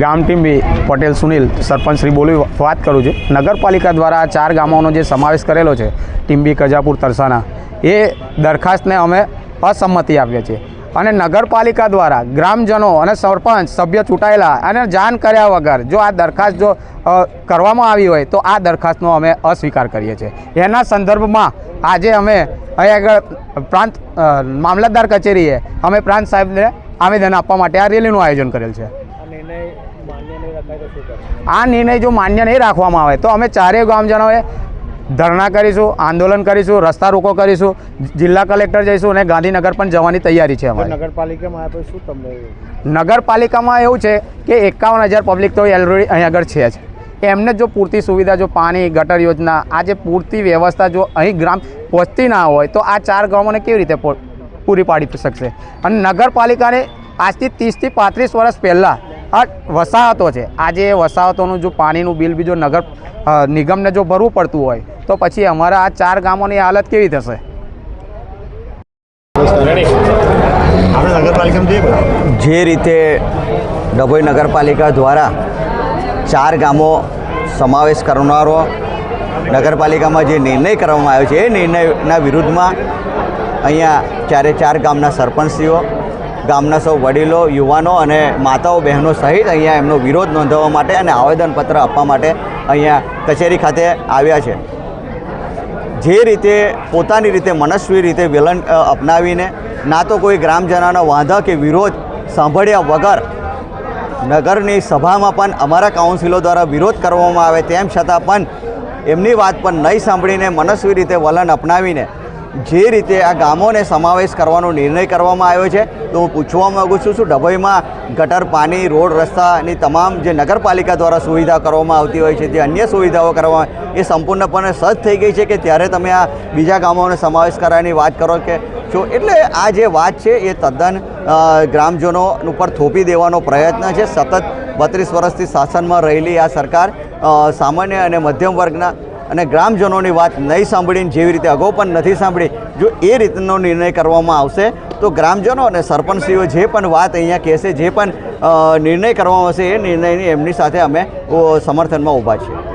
ગામ ટીમ્બી પટેલ, સુનિલ, સરપંચ શ્રી બોલી વાત કરું છું. નગરપાલિકા દ્વારા ચાર ગામોનો જે સમાવેશ કરેલો છે ટીમ્બી કજાપુર તરસાના, એ દરખાસ્તને અમે અસંમતિ આપીએ છીએ. અને નગરપાલિકા દ્વારા ગ્રામજનો અને સરપંચ, સભ્ય ચૂંટાયેલા અને જાણ કર્યા વગર જો આ દરખાસ્ત જો કરવામાં આવી હોય, તો આ દરખાસ્તનો અમે અસ્વીકાર કરીએ છીએ. એના સંદર્ભમાં આજે અમે અહીં આગળ પ્રાંત મામલતદાર કચેરીએ અમે પ્રાંત સાહેબને આવેદન આપવા માટે આ રેલીનું આયોજન કરેલ છે. આ નિર્ણય જો માન્ય નહીં રાખવામાં આવે તો અમે ચારેય ગામજનોએ ધરણા કરીશું આંદોલન કરીશું રસ્તા રોકો કરીશું જિલ્લા કલેક્ટર જઈશું અને ગાંધીનગર પણ જવાની તૈયારી છે અમારી. નગરપાલિકામાં શું તમને નગરપાલિકામાં એવું છે કે એકાવન હજાર પબ્લિક તો ઓલરેડી અહીં આગળ છે જ. એમને જો પૂરતી સુવિધા જો પાણી ગટર યોજના આ જે પૂરતી વ્યવસ્થા જો અહીં ગ્રામ પહોંચતી ના હોય તો આ ચાર ગામોને કેવી રીતે પૂરી પાડી શકશે? અને નગરપાલિકાને આજથી ત્રીસથી પાંત્રીસ વર્ષ પહેલાં આ વસાહતો છે. આજે એ વસાહતોનું જો પાણીનું બિલ બી જો નગર નિગમને જો ભરવું પડતું હોય તો પછી અમારા આ ચાર ગામોની હાલત કેવી થશે? જે રીતે ડભોઈ નગરપાલિકા દ્વારા ચાર ગામો સમાવેશ કરનારો નગરપાલિકામાં જે નિર્ણય કરવામાં આવ્યો છે એ નિર્ણયના વિરુદ્ધમાં અહીંયા ચારે ચાર ગામના સરપંચશ્રીઓ ગામના સૌ વડીલો, યુવાનો અને માતાઓ, બહેનો સહિત અહીંયા એમનો વિરોધ નોંધાવવા માટે અને આવેદનપત્ર આપવા માટે અહીંયા કચેરી ખાતે આવ્યા છે. જે રીતે પોતાની રીતે મનસ્વી રીતે વિલન અપનાવીને ના તો કોઈ ગ્રામજનોના વાંધા કે વિરોધ સાંભળ્યા વગર નગરની સભામાં પણ અમારા કાઉન્સિલો દ્વારા વિરોધ કરવામાં આવે તેમ છતાં પણ એમની વાત પણ નહીં સાંભળીને મનસ્વી રીતે વલણ અપનાવીને જે રીતે આ ગામોને સમાવેશ કરવાનો નિર્ણય કરવામાં આવ્યો છે, તો હું પૂછવા માગું છું, શું ડભોઈમાં ગટર, પાણી, રોડ, રસ્તાની તમામ જે નગરપાલિકા દ્વારા સુવિધા કરવામાં આવતી હોય છે, જે અન્ય સુવિધાઓ કરવામાં એ સંપૂર્ણપણે સજ્જ થઈ ગઈ છે કે ત્યારે તમે આ બીજા ગામોને સમાવેશ કરવાની વાત કરો કે છો? એટલે આ જે વાત છે, એ તદ્દન ગ્રામજનો ઉપર થોપી દેવાનો પ્રયત્ન છે. સતત બત્રીસ વર્ષથી શાસનમાં રહેલી આ સરકાર સામાન્ય અને મધ્યમ વર્ગના અને ગ્રામજનોની વાત નહીં સાંભળીને જેવી રીતે અગાઉ પણ નથી સાંભળી, જો એ રીતનો નિર્ણય કરવામાં આવશે, તો ગ્રામજનો અને સરપંચશ્રીઓ જે પણ વાત અહીંયા કહેશે, જે પણ નિર્ણય કરવામાં આવશે, એ નિર્ણયની એમની સાથે અમે સમર્થનમાં ઊભા છીએ.